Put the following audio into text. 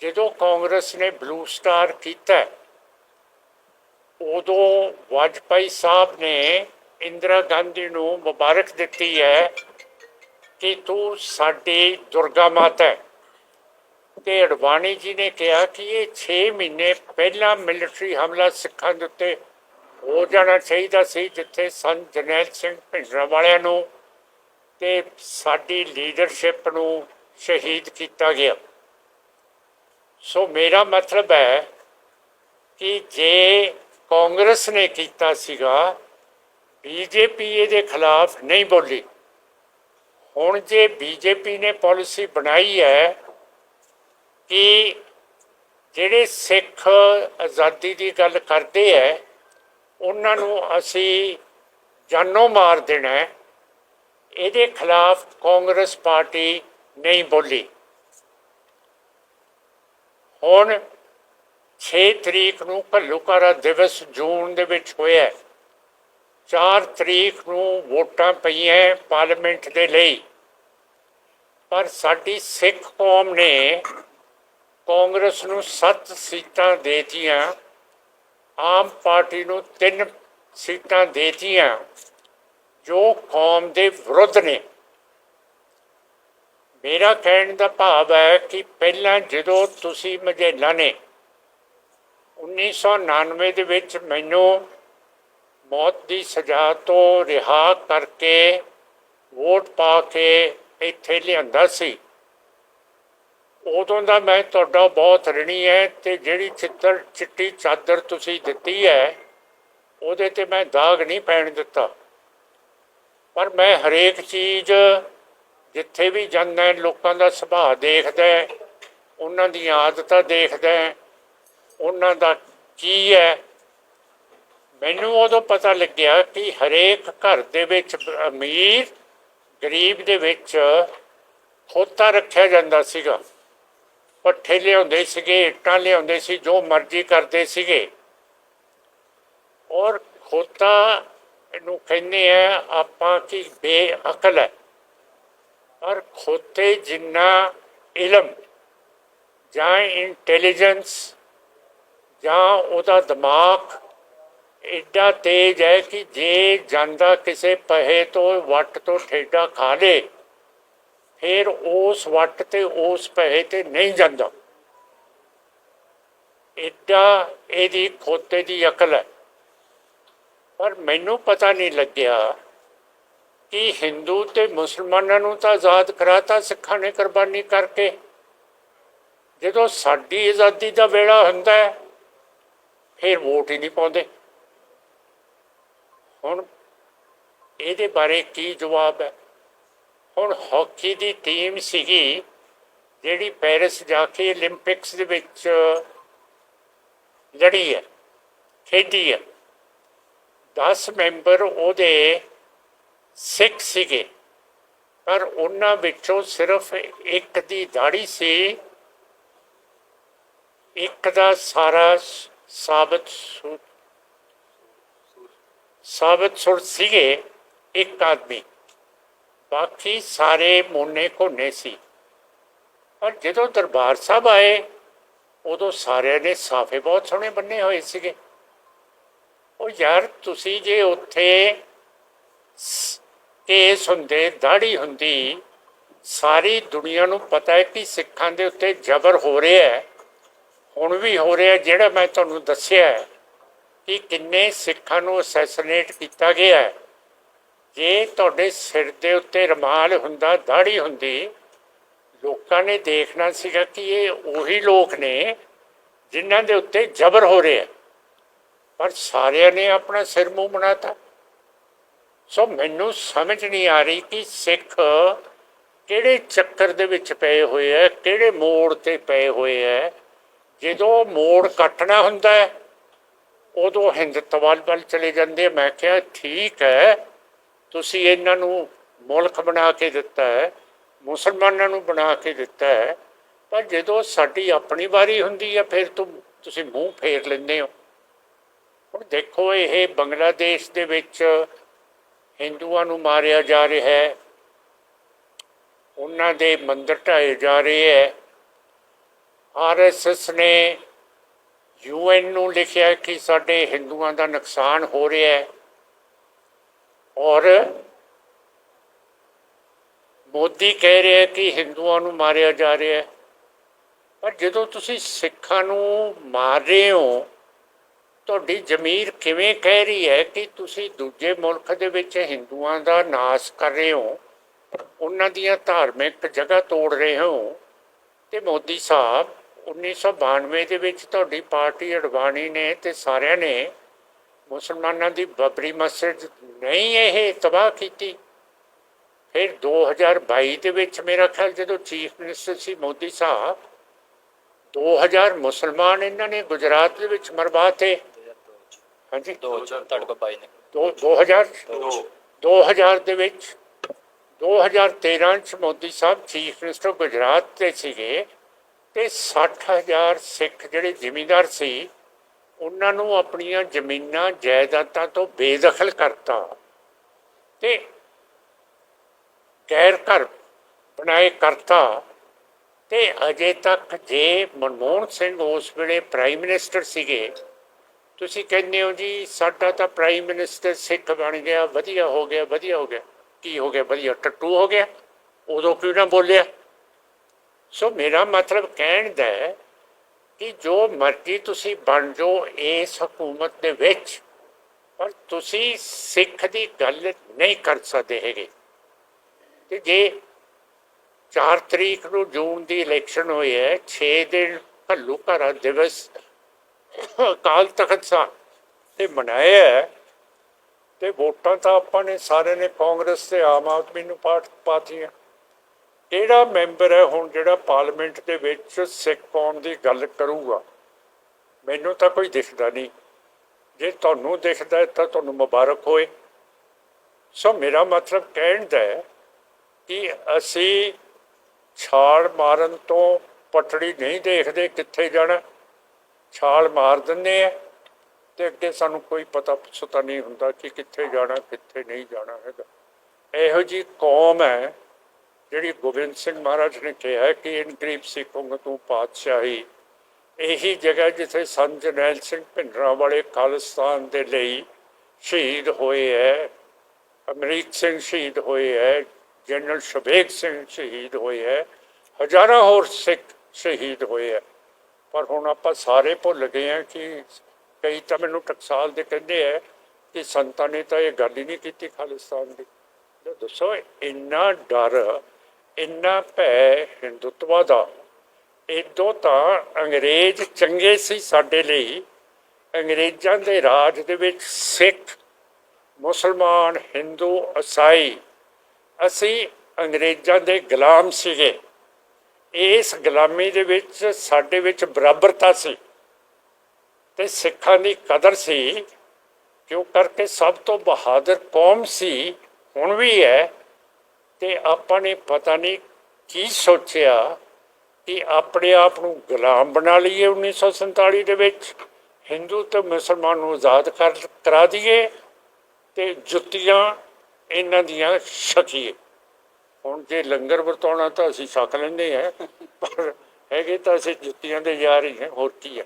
ਜਦੋਂ ਕਾਂਗਰਸ ਨੇ blue star ਕੀਤਾ, ਉਦੋਂ ਵਾਜਪਾਈ ਸਾਹਿਬ ਨੇ ਇੰਦਰਾ ਗਾਂਧੀ ਨੂੰ ਮੁਬਾਰਕ ਦਿੱਤੀ ਹੈ ਕਿ ਤੂੰ ਸਾਡੀ ਦੁਰਗਾ ਮਾਤਾ ਹੈ। ਤੇ ਅਡਵਾਨੀ ਜੀ ਨੇ ਕਿਹਾ ਕਿ ਇਹ 6 ਮਹੀਨੇ ਪਹਿਲਾਂ ਮਿਲਟਰੀ ਹਮਲਾ ਸਿੱਖਾਂ ਦੇ ਉੱਤੇ ਹੋ ਜਾਣਾ ਚਾਹੀਦਾ ਸੀ, ਜਿੱਥੇ ਸੰਤ ਜਰਨੈਲ ਸਿੰਘ ਭਿੰਡਰਾਂ ਵਾਲਿਆਂ ਨੂੰ ਤੇ ਸਾਡੀ ਲੀਡਰਸ਼ਿਪ ਨੂੰ ਸ਼ਹੀਦ ਕੀਤਾ ਗਿਆ। ਸੋ ਮੇਰਾ ਮਤਲਬ ਹੈ ਕਿ ਜੇ ਕਾਂਗਰਸ ਨੇ ਕੀਤਾ ਸੀਗਾ, ਬੀਜੇਪੀ ਇਹਦੇ ਖਿਲਾਫ ਨਹੀਂ ਬੋਲੀ। ਹੁਣ ਜੇ ਬੀਜੇਪੀ ਨੇ ਪਾਲਿਸੀ ਬਣਾਈ ਹੈ ਕਿ ਜਿਹੜੇ ਸਿੱਖ ਆਜ਼ਾਦੀ ਦੀ ਗੱਲ ਕਰਦੇ ਹੈ, ਉਹਨਾਂ ਨੂੰ ਅਸੀਂ ਜਾਨੋਂ ਮਾਰ ਦੇਣਾ ਇਹਦੇ ਖਿਲਾਫ ਕਾਂਗਰਸ ਪਾਰਟੀ ਨਹੀਂ ਬੋਲੀ। ਹੁਣ 6 ਤਰੀਕ ਨੂੰ ਘੱਲੂਘਾਰਾ ਦਿਵਸ ਜੂਨ ਦੇ ਵਿੱਚ ਹੋਇਆ ਹੈ। 4 ਤਰੀਕ ਨੂੰ ਵੋਟਾਂ ਪਈਆਂ ਪਾਰਲੀਮੈਂਟ ਦੇ ਲਈ ਪਰ ਸਾਡੀ ਸਿੱਖ ਕੌਮ ਨੇ ਕਾਂਗਰਸ ਨੂੰ 7 ਸੀਟਾਂ ਦੇਤੀਆਂ, ਆਮ ਪਾਰਟੀ ਨੂੰ 3 ਸੀਟਾਂ ਦੇਤੀਆਂ, ਜੋ ਕੌਮ ਦੇ ਵਿਰੁੱਧ ਨੇ ਮੇਰਾ ਕਹਿਣ ਦਾ ਭਾਵ ਹੈ ਕਿ ਪਹਿਲਾਂ ਜਦੋਂ ਤੁਸੀਂ ਮਜੈਲਾ ਨੇ 1999 ਦੇ ਵਿੱਚ ਮੈਨੂੰ ਮੌਤ ਦੀ ਸਜ਼ਾ ਤੋਂ ਰਿਹਾ ਕਰਕੇ ਵੋਟ ਪਾ ਕੇ ਇੱਥੇ ਲਿਆਂਦਾ ਸੀ। ਉਦੋਂ ਦਾ ਮੈਂ ਤੁਹਾਡਾ ਬਹੁਤ ਰਣੀ ਹੈ ਤੇ ਜਿਹੜੀ ਚਿੱਤਰ, ਚਿੱਟੀ ਚਾਦਰ ਤੁਸੀਂ ਦਿੱਤੀ ਹੈ, ਉਹਦੇ ਤੇ ਮੈਂ ਦਾਗ ਨਹੀਂ ਪੈਣ ਦਿੱਤਾ। ਪਰ ਮੈਂ ਹਰੇਕ ਚੀਜ਼ ਜਿੱਥੇ ਵੀ ਜਾਂਦਾ ਹੈ, ਲੋਕਾਂ ਦਾ ਸੁਭਾਅ ਦੇਖਦਾ ਹੈ, ਉਹਨਾਂ ਦੀਆਂ ਆਦਤਾਂ ਦੇਖਦਾ ਹੈ, ਉਹਨਾਂ ਦਾ ਕੀ ਹੈ। ਮੈਨੂੰ ਉਦੋਂ ਪਤਾ ਲੱਗਿਆ ਕਿ ਹਰੇਕ ਘਰ ਦੇ ਵਿੱਚ ਅਮੀਰ ਗਰੀਬ ਦੇ ਵਿੱਚ ਖੋਤਾ ਰੱਖਿਆ ਜਾਂਦਾ ਸੀਗਾ। ਪੱਠੇ ਲਿਆਉਂਦੇ ਸੀਗੇ ਇੱਟਾਂ ਲਿਆਉਂਦੇ ਸੀ ਜੋ ਮਰਜ਼ੀ ਕਰਦੇ ਸੀਗੇ। ਔਰ ਖੋਤਾ ਇਹਨੂੰ ਕਹਿੰਦੇ ਆ ਆਪਾਂ ਕਿ ਬੇਅਕਲ ਹੈ। ਪਰ ਖੋਤੇ ਜਿੰਨਾ ਇਲਮ ਜਾਂ ਇੰਟੈਲੀਜੈਂਸ ਜਾਂ ਉਹਦਾ ਦਿਮਾਗ ਐਡਾ ਤੇਜ਼ ਹੈ ਕਿ ਜੇ ਜਾਂਦਾ ਕਿਸੇ ਪਹੇ ਤੋਂ, ਵੱਟ ਤੋਂ ਠੇਡਾ ਖਾ ਲੇ, ਫਿਰ ਉਸ ਵੱਟ ਤੇ ਉਸ ਪਹੇ ਤੇ ਨਹੀਂ ਜਾਂਦਾ। ਐਡਾ ਇਹਦੀ ਖੋਤੇ ਦੀ ਅਕਲ ਹੈ। ਪਰ ਮੈਨੂੰ ਪਤਾ ਨਹੀਂ ਲੱਗਿਆ ਕਿ ਹਿੰਦੂ ਤੇ ਮੁਸਲਮਾਨਾਂ ਨੂੰ ਤਾਂ ਆਜ਼ਾਦ ਕਰਾਤਾ, ਸਿੱਖਾਂ ਨੇ ਕੁਰਬਾਨੀ ਕਰਕੇ। ਜਦੋਂ ਸਾਡੀ ਆਜ਼ਾਦੀ ਦਾ ਵੇਲਾ ਹੁੰਦਾ ਹੈ, ਫਿਰ ਵੋਟ ਹੀ ਨਹੀਂ ਪਾਉਂਦੇ। ਹੁਣ ਇਹਦੇ ਬਾਰੇ ਕੀ ਜਵਾਬ ਹੈ? ਹੁਣ ਹਾਕੀ ਦੀ ਟੀਮ ਸੀਗੀ ਜਿਹੜੀ ਪੈਰਿਸ ਜਾ ਕੇ 올림픽ਸ ਦੇ ਵਿੱਚ ਲੜੀ ਹੈ, ਖੇਡੀ ਹੈ। 10 ਮੈਂਬਰ ਉਹਦੇ ਸਿੱਖ ਸੀਗੇ। ਪਰ ਉਹਨਾਂ ਵਿੱਚੋਂ ਸਿਰਫ ਇੱਕ ਦੀ ਦਾੜੀ ਸੀ। ਇੱਕ ਦਾ ਸਾਰਾ ਸਾਬਤ ਸਾਬਤ ਸੁਰ ਸੀਗੇ ਇੱਕ ਆਦਮੀ। ਬਾਕੀ ਸਾਰੇ ਮੋਨੇ ਕੋਨੇ ਸੀ। ਪਰ ਜਦੋਂ ਦਰਬਾਰ ਸਾਹਿਬ ਆਏ, ਉਦੋਂ ਸਾਰਿਆਂ ਨੇ ਸਾਫੇ ਬਹੁਤ ਸੋਹਣੇ ਬੰਨੇ ਹੋਏ ਸੀਗੇ। ਉਹ ਯਾਰ, ਤੁਸੀਂ ਜੇ ਉੱਥੇ ਕੇਸ ਹੁੰਦੇ ਦਾੜੀ ਹੁੰਦੀ, ਸਾਰੀ ਦੁਨੀਆ ਨੂੰ ਪਤਾ ਹੈ ਕਿ ਸਿੱਖਾਂ ਦੇ ਉੱਤੇ ਜ਼ਬਰ ਹੋ ਰਿਹਾ ਹੈ। ਹੁਣ ਵੀ ਹੋ ਰਿਹਾ ਜਿਹੜਾ ਮੈਂ ਤੁਹਾਨੂੰ ਦੱਸਿਆ ਹੈ ਕਿ ਕਿੰਨੇ ਸਿੱਖਾਂ ਨੂੰ ਅਸੈਸੀਨੇਟ ਕੀਤਾ ਗਿਆ ਹੈ। ਜੇ ਤੁਹਾਡੇ ਸਿਰ ਦੇ ਉੱਤੇ ਰਮਾਲ ਹੁੰਦਾ ਦਾੜੀ ਹੁੰਦੀ, ਲੋਕਾਂ ਨੇ ਦੇਖਣਾ ਸੀਗਾ ਕਿ ਇਹ ਉਹੀ ਲੋਕ ਨੇ ਜਿਨ੍ਹਾਂ ਦੇ ਉੱਤੇ ਜ਼ਬਰ ਹੋ ਰਿਹਾ ਪਰ ਸਾਰਿਆਂ ਨੇ ਆਪਣਾ ਸਿਰ ਮੂੰਹ ਬਣਾਤਾ। ਸੋ ਮੈਨੂੰ ਸਮਝ ਨਹੀਂ ਆ ਰਹੀ ਕਿ ਸਿੱਖ ਕਿਹੜੇ ਚੱਕਰ ਦੇ ਵਿੱਚ ਪਏ ਹੋਏ ਹੈ ਕਿਹੜੇ ਮੋੜ ਤੇ ਪਏ ਹੋਏ ਹੈ ਜਦੋਂ ਮੋੜ ਕੱਟਣਾ ਹੁੰਦਾ ਹੈ ਉਦੋਂ ਹਿੰਦੁੱਤਵਾਦ ਵੱਲ ਚਲੇ ਜਾਂਦੇ ਮੈਂ ਕਿਹਾ, ਠੀਕ ਹੈ ਤੁਸੀਂ ਇਹਨਾਂ ਨੂੰ ਮੁਲਕ ਬਣਾ ਕੇ ਦਿੱਤਾ ਹੈ ਮੁਸਲਮਾਨਾਂ ਨੂੰ ਬਣਾ ਕੇ ਦਿੱਤਾ ਹੈ ਪਰ ਜਦੋਂ ਸਾਡੀ ਆਪਣੀ ਵਾਰੀ ਹੁੰਦੀ ਹੈ ਫਿਰ ਤੁਮ, ਤੁਸੀਂ ਮੂੰਹ ਫੇਰ ਲੈਂਦੇ ਹੋ। ਹੁਣ ਦੇਖੋ, ਇਹ ਬੰਗਲਾਦੇਸ਼ ਦੇ ਵਿੱਚ ਹਿੰਦੂਆਂ ਨੂੰ ਮਾਰਿਆ ਜਾ ਰਿਹਾ ਹੈ। ਉਹਨਾਂ ਦੇ ਮੰਦਰ ਢਾਏ ਜਾ ਰਹੇ ਹੈ। ਆਰਐਸਐਸ ਨੇ ਯੂਐਨ ਨੂੰ ਲਿਖਿਆ ਕਿ ਸਾਡੇ ਹਿੰਦੂਆਂ ਦਾ ਨੁਕਸਾਨ ਹੋ ਰਿਹਾ ਹੈ। ਔਰ ਮੋਦੀ ਕਹਿ ਰਿਹਾ ਕਿ ਹਿੰਦੂਆਂ ਨੂੰ ਮਾਰਿਆ ਜਾ ਰਿਹਾ ਹੈ। ਪਰ ਜਦੋਂ ਤੁਸੀਂ ਸਿੱਖਾਂ ਨੂੰ ਮਾਰ ਰਹੇ ਹੋ ਤੁਹਾਡੀ ਜ਼ਮੀਰ ਕਿਵੇਂ ਕਹਿ ਰਹੀ ਹੈ ਕਿ ਤੁਸੀਂ ਦੂਜੇ ਮੁਲਕ ਦੇ ਵਿੱਚ ਹਿੰਦੂਆਂ ਦਾ ਨਾਸ਼ ਕਰ ਰਹੇ ਹੋ, ਉਹਨਾਂ ਦੀਆਂ ਧਾਰਮਿਕ ਜਗ੍ਹਾ ਤੋੜ ਰਹੇ ਹੋ? ਤੇ ਮੋਦੀ ਸਾਹਿਬ 1992 ਦੇ ਵਿੱਚ ਤੁਹਾਡੀ ਪਾਰਟੀ ਅਡਵਾਣੀ ਨੇ ਤੇ ਸਾਰਿਆਂ ਨੇ ਮੁਸਲਮਾਨਾਂ ਦੀ ਬਬਰੀ ਮਸਜਿਦ ਨਹੀਂ ਇਹ ਤਬਾਹ ਕੀਤੀ। ਫਿਰ 2022 ਦੇ ਵਿੱਚ ਮੇਰਾ ਖਿਆਲ ਜਦੋਂ ਚੀਫ ਮਿਨਿਸਟਰ ਸੀ ਮੋਦੀ ਸਾਹਿਬ 2000 ਮੁਸਲਮਾਨ ਇਹਨਾਂ ਨੇ ਗੁਜਰਾਤ ਦੇ ਵਿੱਚ ਮਰਵਾਤੇ ਹਾਂਜੀ। ਦੋ ਤੁਹਾਡੇ ਕੋਲ ਬਾਈ ਨੇ। ਦੋ 2000 2000 ਦੇ ਵਿੱਚ 2013 ਚ ਮੋਦੀ ਸਾਹਿਬ ਚੀਫ ਮਿਨਿਸਟਰ ਗੁਜਰਾਤ ਤੇ ਸੀਗੇ ਤੇ 60000 ਸਿੱਖ ਜਿਹੜੇ ਜ਼ਿਮੀਂਦਾਰ ਸੀ ਉਹਨਾਂ ਨੂੰ ਆਪਣੀਆਂ ਜ਼ਮੀਨਾਂ ਜਾਇਦਾਦਾਂ ਤੋਂ ਬੇਦਖਲ ਕਰਤਾ। ਤੇ ਗੈਰ ਘਰ ਬਣਾਏ ਕਰਤਾ। ਤੇ ਅਜੇ ਤੱਕ ਜੇ ਮਨਮੋਹਨ ਸਿੰਘ ਉਸ ਵੇਲੇ ਪ੍ਰਾਈਮ ਮਿਨਿਸਟਰ ਸੀਗੇ ਤੁਸੀਂ ਕਹਿੰਦੇ ਹੋ ਜੀ, ਸਾਡਾ ਤਾਂ ਪ੍ਰਾਈਮ ਮਿਨਿਸਟਰ ਸਿੱਖ ਬਣ ਗਿਆ, ਵਧੀਆ ਹੋ ਗਿਆ, ਵਧੀਆ ਹੋ ਗਿਆ। ਕੀ ਹੋ ਗਿਆ? ਵਧੀਆ। ਟੱਟੂ ਹੋ ਗਿਆ। ਉਦੋਂ ਕਿਉਂ ਨਾ ਬੋਲਿਆ? ਸੋ ਮੇਰਾ ਮਤਲਬ ਕਹਿਣ ਦਾ ਹੈ ਕਿ ਜੋ ਮਰਜ਼ੀ ਤੁਸੀਂ ਬਣ ਜਾਓ ਇਸ ਹਕੂਮਤ ਦੇ ਵਿੱਚ, ਪਰ ਤੁਸੀਂ ਸਿੱਖ ਦੀ ਗੱਲ ਨਹੀਂ ਕਰ ਸਕਦੇ ਹੈਗੇ। ਤੇ ਜੇ 4 ਤਰੀਕ ਨੂੰ ਜੂਨ ਦੀ ਇਲੈਕਸ਼ਨ ਹੋਈ ਹੈ 6 ਦਿਨ ਘੱਲੂ ਘਰਾ ਦਿਵਸ ਅਕਾਲ ਤਖਤ ਸਾਹਿਬ ਤੇ ਮਨਾਇਆ ਹੈ ਤੇ ਵੋਟਾਂ ਤਾਂ ਆਪਾਂ ਨੇ ਸਾਰੇ ਨੇ ਕਾਂਗਰਸ ਤੇ ਆਮ ਆਦਮੀ ਨੂੰ ਪਾਟ ਪਾਤੀਆਂ। ਕਿਹੜਾ ਮੈਂਬਰ ਹੈ ਹੁਣ ਜਿਹੜਾ ਪਾਰਲੀਮੈਂਟ ਦੇ ਵਿੱਚ ਸਿੱਖ ਪਾਉਣ ਦੀ ਗੱਲ ਕਰੂਗਾ? ਮੈਨੂੰ ਤਾਂ ਕੋਈ ਦਿਖਦਾ ਨਹੀਂ। ਜੇ ਤੁਹਾਨੂੰ ਦਿਖਦਾ ਤਾਂ ਤੁਹਾਨੂੰ ਮੁਬਾਰਕ ਹੋਏ। ਸੋ ਮੇਰਾ ਮਤਲਬ ਕਹਿਣ ਦਾ ਹੈ ਕਿ ਅਸੀਂ ਛਾਲ ਮਾਰਨ ਤੋਂ ਪਟੜੀ ਨਹੀਂ ਦੇਖਦੇ ਕਿੱਥੇ ਜਾਣਾ। ਛਾਲ ਮਾਰ ਦਿੰਦੇ ਆ ਤੇ ਅੱਗੇ ਸਾਨੂੰ ਕੋਈ ਪਤਾ ਸੁਤਾ ਨਹੀਂ ਹੁੰਦਾ ਕਿ ਕਿੱਥੇ ਜਾਣਾ, ਕਿੱਥੇ ਨਹੀਂ ਜਾਣਾ ਹੈਗਾ। ਇਹੋ ਜੀ ਕੌਮ ਹੈ ਜਿਹੜੀ ਗੋਬਿੰਦ ਸਿੰਘ ਮਹਾਰਾਜ ਨੇ ਕਿਹਾ ਕਿ ਇਨ ਗਰੀਬ ਸਿੱਖੋਂ ਤੂੰ ਪਾਤਸ਼ਾਹੀ। ਇਹੀ ਜਗ੍ਹਾ ਜਿੱਥੇ ਸੰਤ ਜਰਨੈਲ ਸਿੰਘ ਭਿੰਡਰਾਂ ਵਾਲੇ ਖਾਲਿਸਤਾਨ ਦੇ ਲਈ ਸ਼ਹੀਦ ਹੋਏ ਹੈ ਅਮਰੀਕ ਸਿੰਘ ਸ਼ਹੀਦ ਹੋਏ ਹੈ ਜਨਰਲ ਸ਼ਬੇਗ ਸਿੰਘ ਸ਼ਹੀਦ ਹੋਏ ਹੈ ਹਜ਼ਾਰਾਂ ਹੋਰ ਸਿੱਖ ਸ਼ਹੀਦ ਹੋਏ ਹੈ ਪਰ ਹੁਣ ਆਪਾਂ ਸਾਰੇ ਭੁੱਲ ਗਏ ਆ ਕਿ ਕਈ ਤਾਂ ਮੈਨੂੰ ਟਕਸਾਲ ਦੇ ਕਹਿੰਦੇ ਆ ਕਿ ਸੰਤਾਂ ਨੇ ਤਾਂ ਇਹ ਗੱਲ ਹੀ ਨਹੀਂ ਕੀਤੀ ਖਾਲਿਸਤਾਨ ਦੀ। ਦੱਸੋ, ਇੰਨਾ ਡਰ, ਇੰਨਾ ਭੈ ਹਿੰਦੁੱਤਵਾ ਦਾ ਇਦੋਂ ਤਾਂ ਅੰਗਰੇਜ਼ ਚੰਗੇ ਸੀ ਸਾਡੇ ਲਈ। ਅੰਗਰੇਜ਼ਾਂ ਦੇ ਰਾਜ ਦੇ ਵਿੱਚ ਸਿੱਖ, ਮੁਸਲਮਾਨ, ਹਿੰਦੂ ਈਸਾਈ ਅਸੀਂ ਅੰਗਰੇਜ਼ਾਂ ਦੇ ਗੁਲਾਮ ਸੀਗੇ। ਇਸ ਗੁਲਾਮੀ ਦੇ ਵਿੱਚ, ਸਾਡੇ ਵਿੱਚ ਬਰਾਬਰਤਾ ਸੀ ਤੇ ਸਿੱਖਾਂ ਦੀ ਕਦਰ ਸੀ, ਕਿਉਂ ਕਰਕੇ ਸਭ ਤੋਂ ਬਹਾਦਰ ਕੌਮ ਸੀ, ਹੁਣ ਵੀ ਹੈ ਤੇ ਆਪਾਂ ਨੇ ਪਤਾ ਨਹੀਂ ਕੀ ਸੋਚਿਆ ਕਿ ਆਪਣੇ ਆਪ ਨੂੰ ਗੁਲਾਮ ਬਣਾ ਲਈਏ 1947 ਦੇ ਵਿੱਚ, ਹਿੰਦੂ ਤੇ ਮੁਸਲਮਾਨ ਨੂੰ ਆਜ਼ਾਦ ਕਰ, ਕਰਾ ਦਈਏ ਤੇ ਜੁੱਤੀਆਂ ਇਹਨਾਂ ਦੀਆਂ ਛਕੀਏ। ਹੁਣ ਜੇ ਲੰਗਰ ਵਰਤਾਉਣਾ ਤਾਂ ਅਸੀਂ ਛਕ ਲੈਂਦੇ ਆ, ਪਰ ਹੈਗੇ ਤਾਂ ਅਸੀਂ ਜੁੱਤੀਆਂ ਦੇ ਯਾਰ ਹੀ ਹਾਂ ਹੋਰ ਕੀ ਹੈ